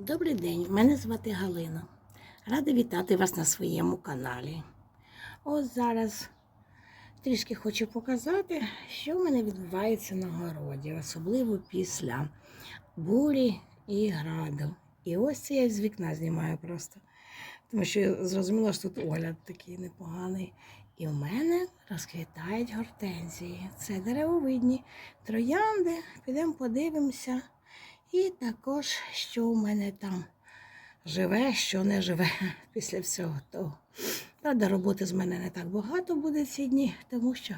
Добрий день, мене звати Галина. Рада вітати вас на своєму каналі. Ось зараз трішки хочу показати, що в мене відбувається на городі, особливо після бурі і граду. І ось це я з вікна знімаю просто. Тому що я зрозуміла, що тут огляд такий непоганий. І в мене розквітають гортензії. Це деревовидні троянди. Підемо подивимося. І також, що у мене там живе, що не живе після всього того. Правда, роботи з мене не так багато буде ці дні, тому що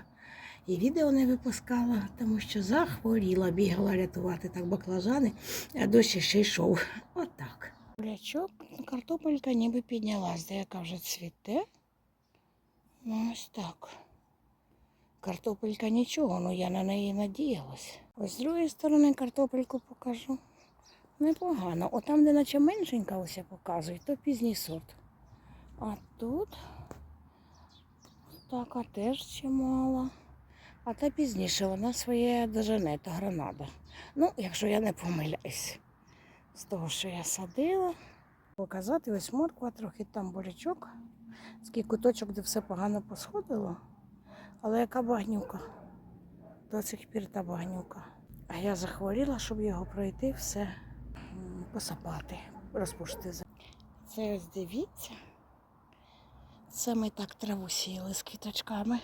і відео не випускала, тому що захворіла, бігала рятувати так баклажани, а дощ ще йшов. Отак. Бурячок, картопелька ніби піднялась, деяка вже цвіте. Ну, ось так. Картопелька нічого, ну я на неї надіялась. Ось з другої сторони картопельку покажу. Непогано. От там, де наче меншенька ось я то пізній сорт. А тут така теж чимала. А та пізніше вона своє дожене, то гранада. Ну, якщо я не помиляюсь, з того, що я садила. Показати ось морква, трохи там бурячок, такий куточок, де все погано посходило. Але яка багнюка? До цих пір та багнюка. А я захворіла, щоб його пройти, все посапати, розпушити. Це ось дивіться. Це ми так траву сіяли з квіточками.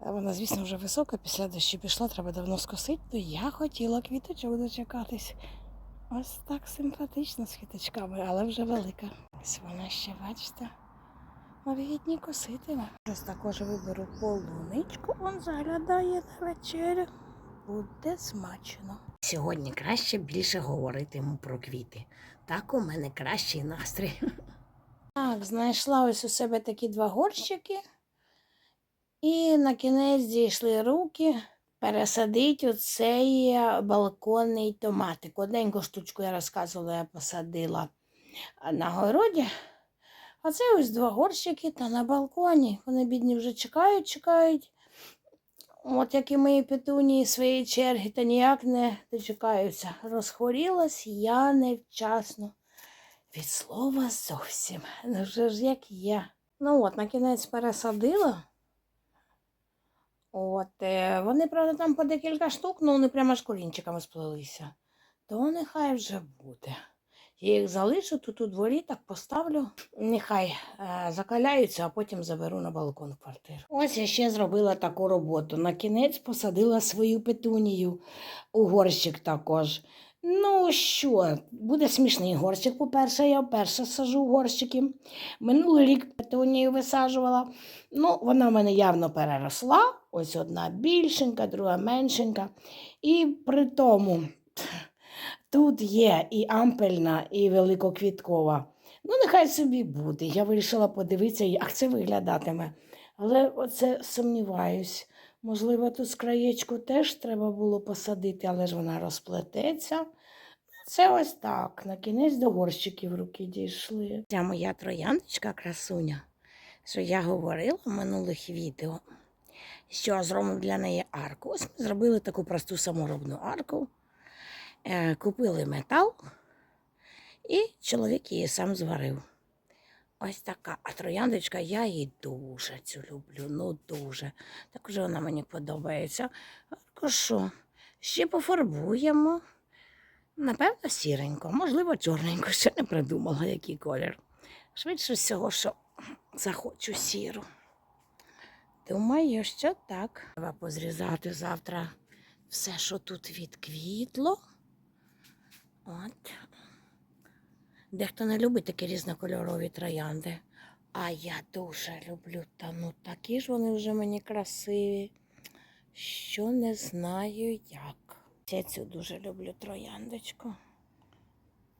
Вона, звісно, вже висока, після дощу пішла, треба давно скосити, то я хотіла квіточок дочекатись. Ось так симпатично з квіточками, але вже велика. Ось вона ще, бачите, на вигідні коситиме. Зараз також виберу полуничку, он заглядає на вечерю. Буде смачно. Сьогодні краще більше говоритиму про квіти. Так у мене кращий настрій. Так, знайшла ось у себе такі два горщики. І на кінець дійшли руки пересадити оцей балконний томатик. Одненьку штучку я розказувала, я посадила на городі. А це ось два горщики та на балконі. Вони бідні вже чекають, чекають. От як і мої петунії своєї черги, та ніяк не дочекаються. Розхворілась я невчасно. Від слова зовсім. Ну вже ж як я. Ну от, на кінець пересадила. От, е, вони, правда, там по декілька штук, ну вони прямо ж колінчиками сплелися. То нехай вже буде. Я їх залишу тут у дворі, так поставлю. Нехай е, закаляються, а потім заберу на балкон в квартиру. Ось я ще зробила таку роботу. На кінець посадила свою петунію у горщик також. Ну що, буде смішний горщик. По-перше, я вперше сажу горщики. Минулий рік петунію висаджувала. Ну, вона в мене явно переросла. Ось одна більшенька, друга меншенька. І при тому тут є і ампельна, і великоквіткова. Ну, нехай собі буде. Я вирішила подивитися, як це виглядатиме. Але оце сумніваюсь. Можливо, тут з краєчку теж треба було посадити, але ж вона розплететься. Це ось так. На кінець до горщиків руки дійшли. Ця моя трояндочка красуня, що я говорила в минулих відео, що зробимо для неї арку. Ось ми зробили таку просту саморобну арку. Е, купили метал, і чоловік її сам зварив. Ось така. А трояндочка, я її дуже цю люблю, ну дуже. Так вже вона мені подобається. Арку? Ще пофарбуємо. Напевно, сіренько, можливо, чорненько, ще не придумала, який колір. Швидше всього, що захочу сіру. Думаю, що так. Треба позрізати завтра все, що тут відквітло. От. Дехто не любить такі різнокольорові троянди. А я дуже люблю. Та ну такі ж вони вже мені красиві, що не знаю як. Я цю дуже люблю трояндочку.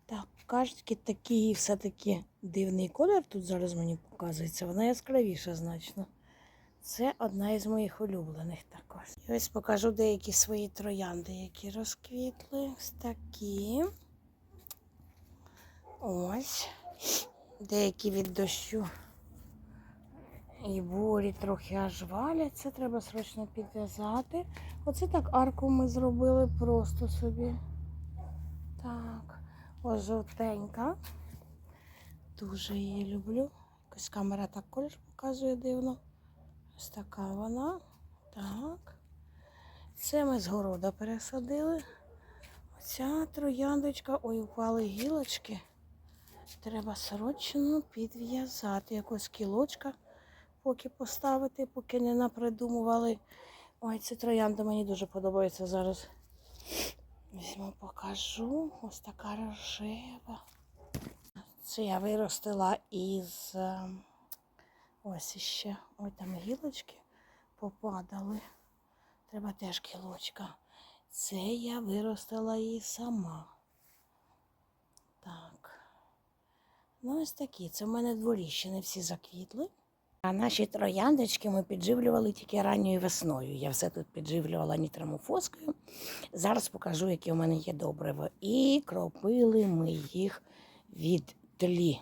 Так, кажуть, такий все-таки дивний колір тут зараз мені показується. Вона яскравіша значно. Це одна із моїх улюблених також. І ось покажу деякі свої троянди, які розквітли. Ось такі. Ось. Деякі від дощу і бурі трохи аж валяться, треба срочно підв'язати. Оце так арку ми зробили просто собі. Так. Ось жовтенька. Дуже її люблю. Якось камера так колір показує дивно. Ось така вона. Так. Це ми з города пересадили. Оця трояндочка. Ой, упали гілочки. Треба срочно підв'язати. Якось кілочка поки поставити, поки не напридумували. Ой, це троянда мені дуже подобається зараз. Візьму, покажу. Ось така рожева. Це я виростила із е, ось іще. Ой, там гілочки попадали. Треба теж кілочка. Це я виростила її сама. Так. Ну, ось такі. Це в мене дворі ще не всі заквітли. А наші трояндочки ми підживлювали тільки ранньою весною. Я все тут підживлювала нітрамофоскою. Зараз покажу, які у мене є добриво. І кропили ми їх від тлі.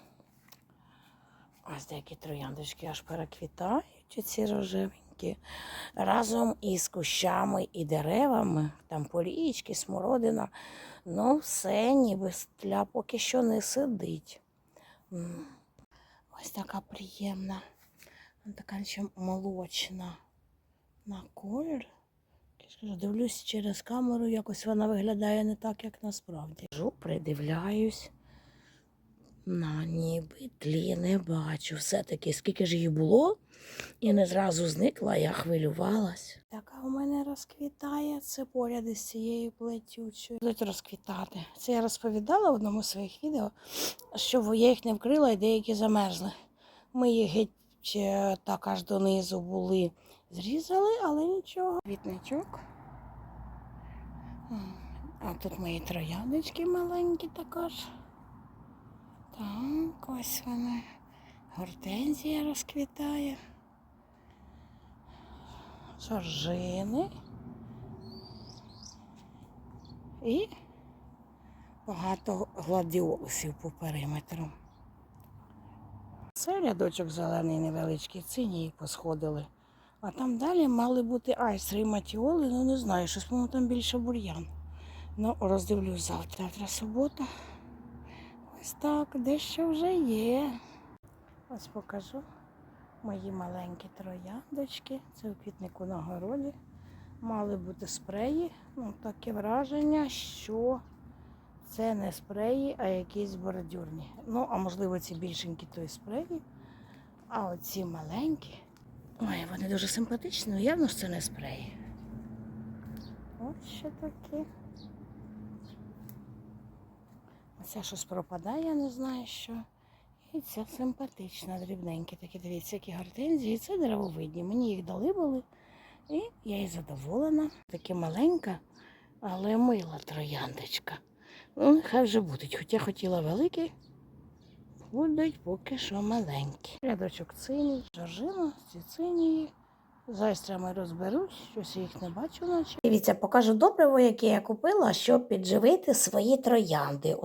Ось деякі трояндочки аж переквітають, ці рожевенькі. Разом із кущами і деревами, там полічки, смородина. Ну, все ніби тля поки що не сидить. Ось така приємна. Така ще молочна на колір. Дивлюсь через камеру, якось вона виглядає не так, як насправді. Жу, придивляюсь. На ніби тлі не бачу. Все-таки скільки ж її було, і не зразу зникла, я хвилювалась. Така у мене розквітає, це поряд із цією плетючою. Будуть розквітати. Це я розповідала в одному з своїх відео, що я їх не вкрила і деякі замерзли. Ми їх геть е, так аж донизу були. Зрізали, але нічого. Квітничок. А тут мої трояночки маленькі також. Так, ось вони. Гортензія розквітає. Жоржини. І багато гладіолусів по периметру. Це рядочок зелений невеличкий, цинії посходили. А там далі мали бути айстри і матіоли, ну не знаю, щось, по-моєму, там більше бур'ян. Ну, роздивлюсь завтра. Завтра субота. Ось так, дещо вже є. Ось покажу мої маленькі трояндочки. Це у квітнику на городі. Мали бути спреї. Ну, таке враження, що це не спреї, а якісь бордюрні. Ну, а можливо, ці більшенькі то і спреї. А оці маленькі. Ой, вони дуже симпатичні, але явно ж це не спреї. Ось що таке. Оця щось пропадає, я не знаю що. І ця симпатична, дрібненькі такі, дивіться, які гортензії. Це деревовидні. Мені їх дали були. І я і задоволена. Таке маленька, але мила трояндочка. Ну, нехай вже будуть. Хоча хотіла великі, будуть поки що маленькі. Рядочок циній, жоржина, ці цинії. З айстрами розберусь, щось їх не бачу наче. Дивіться, покажу добриво, яке я купила, щоб підживити свої троянди.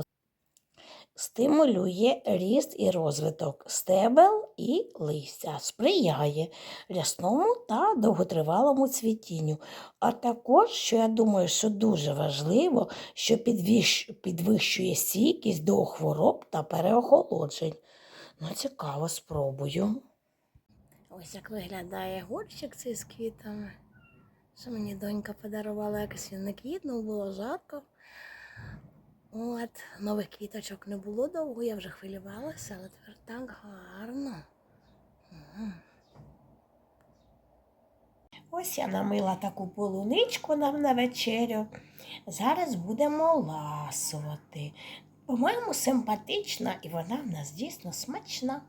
Стимулює ріст і розвиток стебел і листя, сприяє рясному та довготривалому цвітінню. А також, що я думаю, що дуже важливо, що підвищує стійкість до хвороб та переохолоджень. Ну, цікаво, спробую. Ось як виглядає горщик цей з квітами. Що мені донька подарувала, якось він не квітнув, було жарко. От, нових квіточок не було довго, я вже хвилювалася, але тепер так гарно. Ось я намила таку полуничку нам на вечерю. Зараз будемо ласувати. По-моєму, симпатична і вона в нас дійсно смачна.